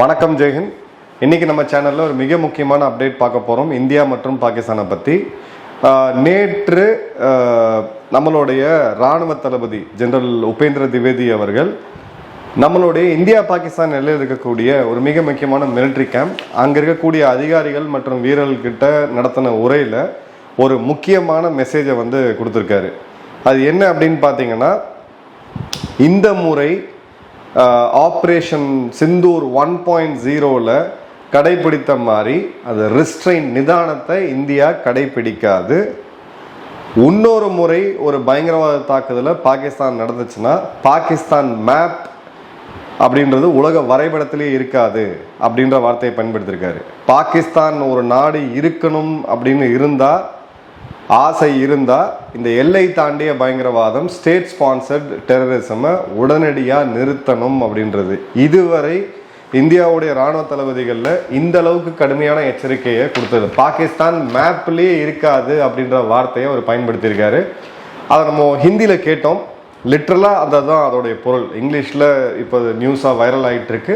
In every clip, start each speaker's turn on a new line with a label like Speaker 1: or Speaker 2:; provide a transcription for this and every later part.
Speaker 1: வணக்கம் ஜெயஹிந்த் இன்றைக்கி நம்ம சேனலில் ஒரு மிக முக்கியமான அப்டேட் பார்க்க போகிறோம் இந்தியா மற்றும் பாகிஸ்தானை பற்றி நேற்று நம்மளுடைய இராணுவ தளபதி ஜெனரல் உபேந்திர திவேதி அவர்கள் நம்மளுடைய இந்தியா பாகிஸ்தான் எல்லையில் இருக்கக்கூடிய ஒரு மிக முக்கியமான மிலிட்ரி கேம்ப் அங்கே இருக்கக்கூடிய அதிகாரிகள் மற்றும் வீரர்கள்கிட்ட நடத்தின உரையில் ஒரு முக்கியமான மெசேஜை வந்து கொடுத்துருக்காரு. அது என்ன அப்படின்னு பார்த்தீங்கன்னா இந்த முறை ஆப்ரேஷன் சிந்தூர் ஒன் பாயிண்ட் ஜீரோவில் கடைபிடித்த மாதிரி அது ரிஸ்ட்ரெயின் நிதானத்தை இந்தியா கடைபிடிக்காது. இன்னொரு முறை ஒரு பயங்கரவாத தாக்குதலை பாகிஸ்தான் நடந்துச்சுன்னா பாகிஸ்தான் மேப் அப்படின்றது உலக வரைபடத்திலே இருக்காது அப்படின்ற வார்த்தையை பயன்படுத்தியிருக்காரு. பாகிஸ்தான் ஒரு நாடு இருக்கணும் அப்படின்னு இருந்தால் ஆசை இருந்தால் இந்த எல்லை தாண்டிய பயங்கரவாதம் ஸ்டேட் ஸ்பான்சர்ட் டெரரிசமை உடனடியாக நிறுத்தணும் அப்படின்றது. இதுவரை இந்தியாவுடைய ராணுவ தளபதிகளில் இந்த அளவுக்கு கடுமையான எச்சரிக்கையை கொடுத்தது. பாகிஸ்தான் மேப்லேயே இருக்காது அப்படின்ற வார்த்தையை அவர் பயன்படுத்தியிருக்காரு. அதை நம்ம ஹிந்தியில் கேட்டோம். லிட்ரலாக அந்த தான் அதோடைய பொருள். இங்கிலீஷில் இப்போ நியூஸாக வைரல் ஆகிட்டு இருக்கு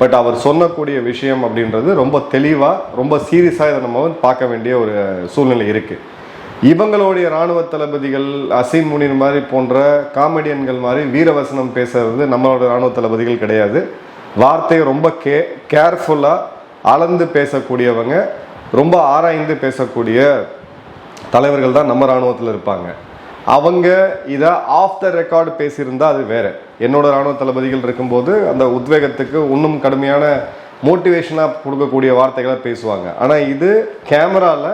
Speaker 1: பட் அவர் சொன்னக்கூடிய விஷயம் அப்படின்றது ரொம்ப தெளிவாக ரொம்ப சீரியஸாக இதை நம்ம வந்து பார்க்க வேண்டிய ஒரு சூழ்நிலை இருக்குது இவங்களுடைய இராணுவ தளபதிகள் அசீம் முனிர் மாதிரி போன்ற காமெடியன்கள் மாதிரி வீரவசனம் பேசுறது நம்மளோட இராணுவ தளபதிகள் கிடையாது. வார்த்தையை ரொம்ப கே கேர்ஃபுல்லாக அளந்து பேசக்கூடியவங்க ரொம்ப ஆராய்ந்து பேசக்கூடிய தலைவர்கள் தான் நம்ம இராணுவத்தில் இருப்பாங்க. அவங்க இதை ஆஃப் த ரெக்கார்டு பேசியிருந்தா அது வேற. என்னோட இராணுவ தளபதிகள் இருக்கும்போது அந்த உத்வேகத்துக்கு இன்னும் கடுமையான மோட்டிவேஷனாக கொடுக்கக்கூடிய வார்த்தைகளை பேசுவாங்க. ஆனால் இது கேமராவில்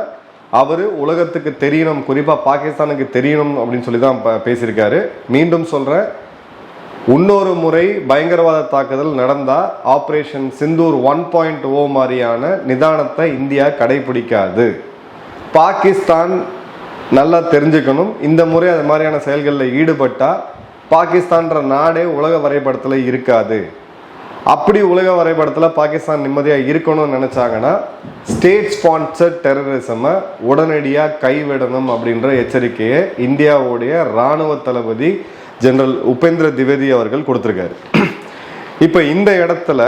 Speaker 1: அவர் உலகத்துக்கு தெரியணும் குறிப்பாக பாகிஸ்தானுக்கு தெரியணும் அப்படின்னு சொல்லி தான் பேசியிருக்காரு. மீண்டும் சொல்கிறேன் இன்னொரு முறை பயங்கரவாத தாக்குதல் நடந்தால் operation Sindoor one point O மாதிரியான நிதானத்தை இந்தியா கடைபிடிக்காது. பாகிஸ்தான் நல்லா தெரிஞ்சுக்கணும் இந்த முறை அது மாதிரியான செயல்களில் ஈடுபட்டால் பாகிஸ்தான்ற நாடே உலக வரைபடத்தில் இருக்காது. அப்படி உலக வரைபடத்தில் பாகிஸ்தான் நிம்மதியாக இருக்கணும்னு நினச்சாங்கன்னா ஸ்டேட் ஸ்பான்சர்ட் டெரரிசமை உடனடியாக கைவிடணும் அப்படின்ற எச்சரிக்கையை இந்தியாவுடைய இராணுவ தளபதி ஜெனரல் உபேந்திர திவேதி அவர்கள் கொடுத்துருக்காரு. இப்போ இந்த இடத்துல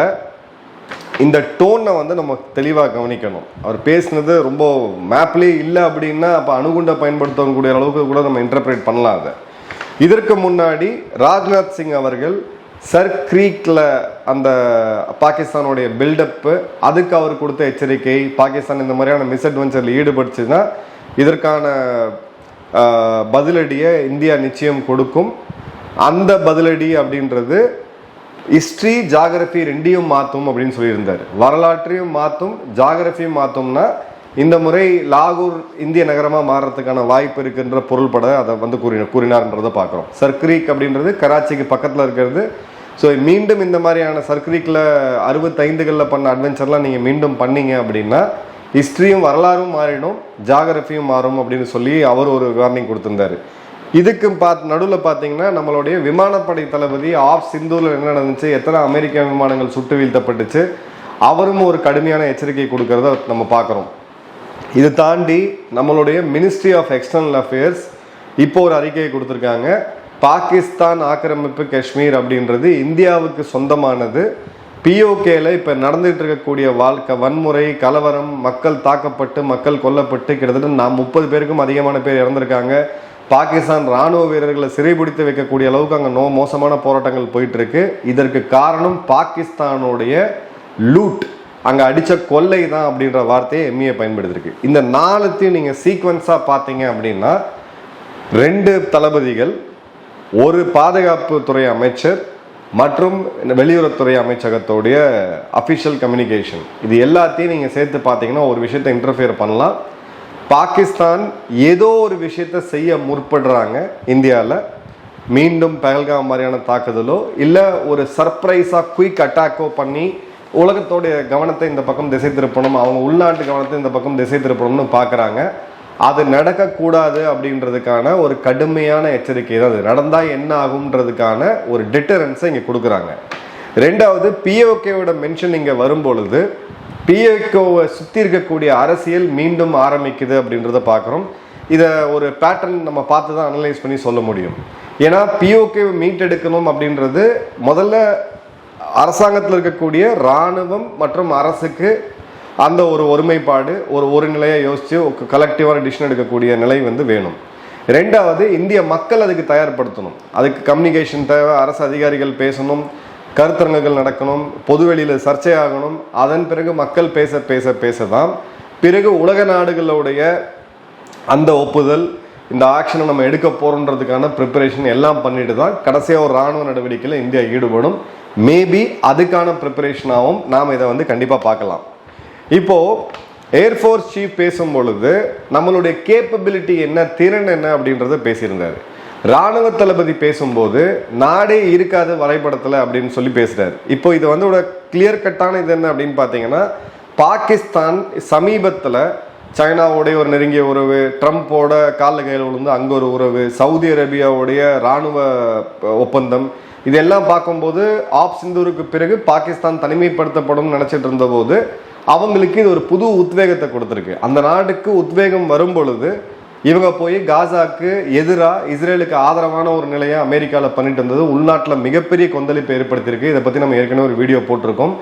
Speaker 1: இந்த டோனை வந்து நம்ம தெளிவாக கவனிக்கணும். அவர் பேசினது ரொம்ப மேப்லேயே இல்லை அப்படின்னா அப்போ அணுகுண்டை பயன்படுத்தக்கூடிய அளவுக்கு கூட நம்ம இன்டர்பிரேட் பண்ணலாம் அதை. இதற்கு முன்னாடி ராஜ்நாத் சிங் அவர்கள் சர் க்ரீக்கில் அந்த பாகிஸ்தானுடைய பில்டப்பு அதுக்கு அவர் கொடுத்த எச்சரிக்கை பாகிஸ்தான் இந்த மாதிரியான மிஸ்அட்வென்ச்சரில் ஈடுபட்டுச்சுன்னா இதற்கான பதிலடியை இந்தியா நிச்சயம் கொடுக்கும். அந்த பதிலடி அப்படின்றது ஹிஸ்ட்ரி ஜாகிரபி ரெண்டையும் மாற்றும் அப்படின்னு சொல்லியிருந்தார். வரலாற்றையும் மாற்றும் ஜாகிரபியும் மாற்றும்னா இந்த முறை லாகூர் இந்திய நகரமாக மாறுறதுக்கான வாய்ப்பு இருக்குன்ற பொருள்பட அதை வந்து கூறி கூறினார்ன்றதை பார்க்குறோம். சர்க்ரீக் அப்படின்றது கராச்சிக்கு பக்கத்தில் இருக்கிறது. ஸோ மீண்டும் இந்த மாதிரியான சர்க்ரீக்கில் அறுபத்தைந்துகளில் பண்ண அட்வென்ச்சர்லாம் நீங்கள் மீண்டும் பண்ணீங்க அப்படின்னா ஹிஸ்ட்ரியும் வரலாறும் மாறிடும் ஜாகிரஃபியும் மாறும் அப்படின்னு சொல்லி அவர் ஒரு வார்னிங் கொடுத்துருந்தாரு. இதுக்கு பார்த்து நடுவில் பார்த்தீங்கன்னா நம்மளுடைய விமானப்படை தளபதி ஆஃப் சிந்தூரில் என்ன நடந்துச்சு எத்தனை அமெரிக்க விமானங்கள் சுட்டு வீழ்த்தப்பட்டுச்சு அவரும் ஒரு கடுமையான எச்சரிக்கை கொடுக்கறத நம்ம பார்க்குறோம். இது தாண்டி நம்மளுடைய மினிஸ்ட்ரி ஆஃப் எக்ஸ்டர்னல் அஃபேர்ஸ் இப்போ ஒரு அறிக்கையை கொடுத்துருக்காங்க. பாகிஸ்தான் ஆக்கிரமிப்பு காஷ்மீர் அப்படின்றது இந்தியாவுக்கு சொந்தமானது. பிஓகேல இப்போ நடந்துட்டு இருக்கக்கூடிய வாழ்க்கை வன்முறை கலவரம் மக்கள் தாக்கப்பட்டு மக்கள் கொல்லப்பட்டு கிட்டத்தட்ட நான் முப்பது பேருக்கும் அதிகமான பேர் இறந்திருக்காங்க. பாகிஸ்தான் ராணுவ வீரர்களை சிறைபிடித்து வைக்கக்கூடிய அளவுக்கு அங்கே நோ மோசமான போராட்டங்கள் போயிட்டு இருக்கு இதற்கு காரணம் பாகிஸ்தானுடைய லூட் அங்கே அடித்த கொள்ளை தான் அப்படின்ற வார்த்தையை எம்ஏ பயன்படுத்திருக்கு இந்த நாலுத்தையும் நீங்கள் சீக்வன்ஸாக பார்த்தீங்க அப்படின்னா ரெண்டு தளபதிகள் ஒரு பாதுகாப்பு துறை அமைச்சர் மற்றும் இந்த வெளியுறவுத்துறை அமைச்சகத்தோடைய அஃபிஷியல் கம்யூனிகேஷன் இது எல்லாத்தையும் நீங்கள் சேர்த்து பார்த்தீங்கன்னா ஒரு விஷயத்தை இன்டர்ஃபியர் பண்ணலாம். பாகிஸ்தான் ஏதோ ஒரு விஷயத்தை செய்ய முற்படுறாங்க இந்தியாவில் மீண்டும் பகல்காம் மாதிரியான தாக்குதலோ இல்லை ஒரு சர்ப்ரைஸாக குயிக் அட்டாக்கோ பண்ணி உலகத்தோடைய கவனத்தை இந்த பக்கம் திசை திருப்பணும் அவங்க உள்நாட்டு கவனத்தை இந்த பக்கம் திசை திருப்பணும்னு பார்க்குறாங்க. அது நடக்கக்கூடாது அப்படின்றதுக்கான ஒரு கடுமையான எச்சரிக்கை தான் அது. நடந்தால் என்ன ஆகுன்றதுக்கான ஒரு டிட்டரன்ஸை இங்கே கொடுக்குறாங்க. ரெண்டாவது பிஓகேவோட மென்ஷன் இங்கே வரும்பொழுது பிஏகோவை சுற்றி இருக்கக்கூடிய அரசியல் மீண்டும் ஆரம்பிக்குது அப்படின்றத பார்க்குறோம். இதை ஒரு பேட்டர்ன் நம்ம பார்த்து தான் அனலைஸ் பண்ணி சொல்ல முடியும். ஏன்னா பிஓகே மீட் எடுக்கணும் அப்படின்றது முதல்ல அரசாங்கத்தில் இருக்கக்கூடிய இராணுவம் மற்றும் அரசுக்கு அந்த ஒரு ஒருமைப்பாடு ஒரு ஒரு நிலையை யோசித்து கலெக்டிவான டிசிஷன் எடுக்கக்கூடிய நிலை வந்து வேணும். ரெண்டாவது இந்திய மக்கள் அதுக்கு தயார்படுத்தணும். அதுக்கு கம்யூனிகேஷன் தேவை அரசு அதிகாரிகள் பேசணும் கருத்தரங்குகள் நடக்கணும் பொதுவெளியில் சர்ச்சையாகணும் அதன் பிறகு மக்கள் பேச பேச பேச தான். பிறகு உலக நாடுகளுடைய அந்த ஒப்புதல் இந்த ஆக்ஷனை நம்ம எடுக்க போகிறோன்றதுக்கான ப்ரிப்பரேஷன் எல்லாம் பண்ணிட்டு தான் கடைசியாக ஒரு ராணுவ நடவடிக்கையில் இந்தியா ஈடுபடும். மேபி அதுக்கான ப்ரிப்பரேஷனாகவும் நாம் இதை வந்து கண்டிப்பாக பார்க்கலாம். இப்போது ஏர்ஃபோர்ஸ் சீஃப் பேசும் பொழுது நம்மளுடைய கேப்பபிலிட்டி என்ன திறன் என்ன அப்படின்றத பேசியிருந்தார். ராணுவ தளபதி பேசும்போது நாடே இருக்காது வரைபடத்தில் அப்படின்னு சொல்லி பேசுகிறார் இப்போ இது வந்து கிளியர் கட்டான இது என்ன அப்படின்னு பார்த்தீங்கன்னா பாகிஸ்தான் சமீபத்தில் சைனாவுடைய ஒரு நெருங்கிய உறவு ட்ரம்ப்போட காலில் கையில் விழுந்து அங்கே ஒரு உறவு சவுதி அரேபியாவுடைய இராணுவ ஒப்பந்தம் இதெல்லாம் பார்க்கும்போது ஆப் சிந்தூருக்கு பிறகு பாகிஸ்தான் தனிமைப்படுத்தப்படும் நினச்சிட்டு இருந்தபோது அவங்களுக்கு இது ஒரு புது உத்வேகத்தை கொடுத்துருக்கு. அந்த நாட்டுக்கு உத்வேகம் வரும் பொழுது இவங்க போய் காசாக்கு எதிராக இஸ்ரேலுக்கு ஆதரவான ஒரு நிலையை அமெரிக்காவில் பண்ணிட்டு இருந்தது உள்நாட்டில் மிகப்பெரிய கொந்தளிப்பை ஏற்படுத்தியிருக்கு. இதை பற்றி நம்ம ஏற்கனவே ஒரு வீடியோ போட்டிருக்கோம்.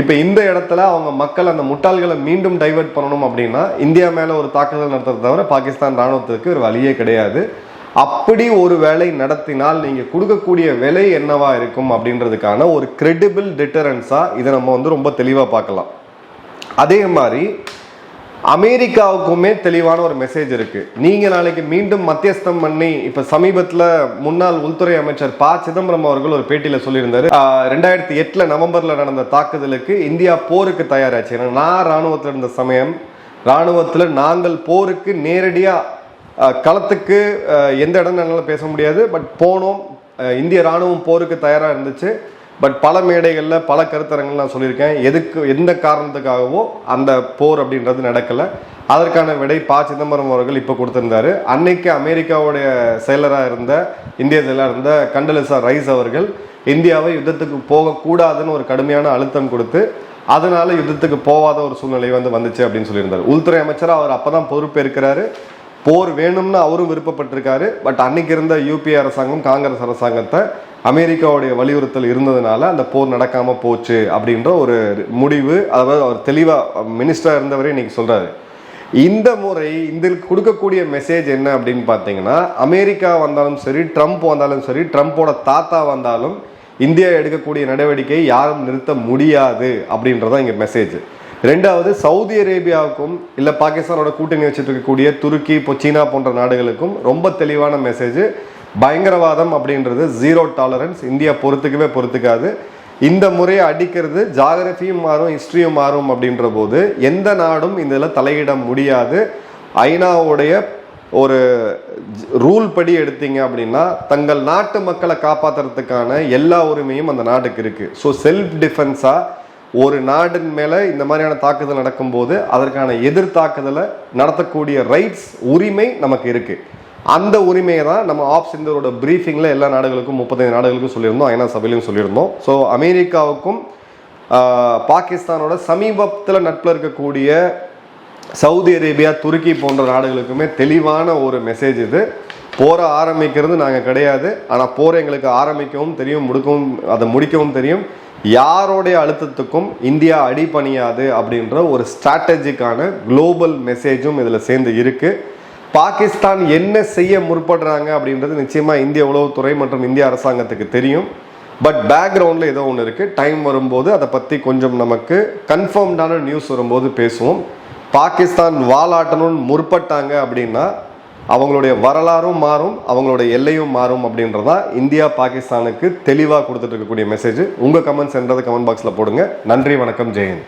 Speaker 1: இப்போ இந்த இடத்துல அவங்க மக்கள் அந்த முட்டாள்களை மீண்டும் டைவர்ட் பண்ணணும் அப்படின்னா இந்தியா மேலே ஒரு தாக்குதல் நடத்துறத தவிர பாகிஸ்தான் ராணுவத்துக்கு ஒரு வழியே கிடையாது. அப்படி ஒரு வேலை நடத்தினால் நீங்கள் கொடுக்கக்கூடிய விலை என்னவா இருக்கும் அப்படின்றதுக்கான ஒரு கிரெடிபிள் டிட்டரன்ஸாக இதை நம்ம வந்து ரொம்ப தெளிவாக பார்க்கலாம். அதே மாதிரி அமெரிக்காவுக்குமே தெளிவான ஒரு மெசேஜ் இருக்கு. நீங்க நாளைக்கு மீண்டும் மத்தியஸ்தம் பண்ணி இப்ப சமீபத்துல முன்னாள் உள்துறை அமைச்சர் ப. சிதம்பரம் அவர்கள் ஒரு பேட்டியில சொல்லியிருந்தாரு. ரெண்டாயிரத்தி எட்டுல நவம்பர்ல நடந்த தாக்குதலுக்கு இந்தியா போருக்கு தயாராச்சு. ஏன்னா நான் ராணுவத்தில் இருந்த சமயம் ராணுவத்தில் நாங்கள் போருக்கு நேரடியா களத்துக்கு எந்த இடம் பேச முடியாது. பட் போனோம். இந்திய ராணுவம் போருக்கு தயாராக இருந்துச்சு. பட் பல மேடைகளில் பல கருத்தரங்கள் நான் சொல்லியிருக்கேன். எதுக்கு எந்த காரணத்துக்காகவோ அந்த போர் அப்படின்றது நடக்கலை. அதற்கான விடை ப. சிதம்பரம் அவர்கள் இப்போ கொடுத்திருந்தாரு. அன்னைக்கு அமெரிக்காவுடைய செயலராக இருந்த இந்திய செயலராக இருந்த கண்டலிசா ரைஸ் அவர்கள் இந்தியாவை யுத்தத்துக்கு போகக்கூடாதுன்னு ஒரு கடுமையான அழுத்தம் கொடுத்து அதனால யுத்தத்துக்கு போகாத ஒரு சூழ்நிலை வந்து வந்துச்சு அப்படின்னு சொல்லியிருந்தார். உள்துறை அமைச்சராக அவர் அப்போதான் பொறுப்பேற்கிறாரு. போர் வேணும்னு அவரும் விருப்பப்பட்டிருக்காரு. பட் அன்னைக்கு இருந்த யூபி அரசாங்கம் காங்கிரஸ் அரசாங்கத்தை அமெரிக்காவுடைய வலியுறுத்தல் இருந்ததுனால அந்த போர் நடக்காம போச்சு அப்படின்ற ஒரு முடிவு அதாவது அவர் தெளிவா மினிஸ்டரா இருந்தவரே இன்னைக்கு சொல்றாரு. இந்த முறை இந்த கொடுக்கக்கூடிய மெசேஜ் என்ன அப்படின்னு பார்த்தீங்கன்னா அமெரிக்கா வந்தாலும் சரி ட்ரம்ப் வந்தாலும் சரி ட்ரம்ப்போட தாத்தா வந்தாலும் இந்தியா எடுக்கக்கூடிய நடவடிக்கையை யாரும் நிறுத்த முடியாது அப்படின்றதான் இங்கே மெசேஜ் ரெண்டாவது சவுதி அரேபியாவுக்கும் இல்லை பாகிஸ்தானோட கூட்டணி வச்சுட்டு இருக்கக்கூடிய துருக்கி இப்போ சீனா போன்ற நாடுகளுக்கும் ரொம்ப தெளிவான மெசேஜ் பயங்கரவாதம் அப்படின்றது ஜீரோ டாலரன்ஸ் இந்தியா பொறுத்துக்கவே பொறுத்துக்காது. இந்த முறையை அடிக்கிறது ஜாகிரபியும் மாறும் ஹிஸ்ட்ரியும் மாறும் அப்படின்ற போது எந்த நாடும் இதில் தலையிட முடியாது. ஐநாவுடைய ஒரு ரூல் படி எடுத்தீங்க அப்படின்னா தங்கள் நாட்டு மக்களை காப்பாற்றுறதுக்கான எல்லா உரிமையும் அந்த நாட்டுக்கு இருக்குது ஸோ செல்ஃப் டிஃபென்ஸாக ஒரு நாடின் மேலே இந்த மாதிரியான தாக்குதல் நடக்கும்போது அதற்கான எதிர் தாக்குதலை நடத்தக்கூடிய ரைட்ஸ் உரிமை நமக்கு இருக்குது அந்த உரிமையை தான் நம்ம ஆப் சிந்தரோட ப்ரீஃபிங்கில் எல்லா நாடுகளுக்கும் முப்பத்தைந்து நாடுகளுக்கும் சொல்லியிருந்தோம் ஐநா சபையிலும் சொல்லியிருந்தோம். ஸோ அமெரிக்காவுக்கும் பாகிஸ்தானோட சமீபத்தில் நட்பில் இருக்கக்கூடிய சவுதி அரேபியா துருக்கி போன்ற நாடுகளுக்குமே தெளிவான ஒரு மெசேஜ் இது. போரை ஆரம்பிக்கிறது நாங்கள் கிடையாது. ஆனால் போரை எங்களுக்கு ஆரம்பிக்கவும் தெரியும் முடுக்கவும் அதை முடிக்கவும் தெரியும். யாரோடைய அழுத்தத்துக்கும் இந்தியா அடிபணியாது அப்படின்ற ஒரு ஸ்ட்ராட்டஜிக்கான குளோபல் மெசேஜும் இதில் சேர்ந்து இருக்கு. பாகிஸ்தான் என்ன செய்ய முற்படுறாங்க அப்படின்றது நிச்சயமாக இந்திய உளவுத்துறை மற்றும் இந்திய அரசாங்கத்துக்கு தெரியும். பட் பேக்ரவுண்டில் ஏதோ ஒன்று இருக்குது டைம் வரும்போது அதை பற்றி கொஞ்சம் நமக்கு கன்ஃபார்ம்டான நியூஸ் வரும்போது பேசுவோம். பாகிஸ்தான் வாலாட்டணும்னு முற்பட்டாங்க அப்படின்னா அவங்களுடைய வரலாறும் மாறும் அவங்களுடைய எல்லையும் மாறும் அப்படின்றதா இந்தியா பாகிஸ்தானுக்கு தெளிவாக கொடுத்துட்டு இருக்கக்கூடிய மெசேஜ் உங்கள் கமெண்ட்ஸ் என்றதை கமெண்ட் பாக்ஸில் போடுங்க. நன்றி வணக்கம் ஜெயந்த்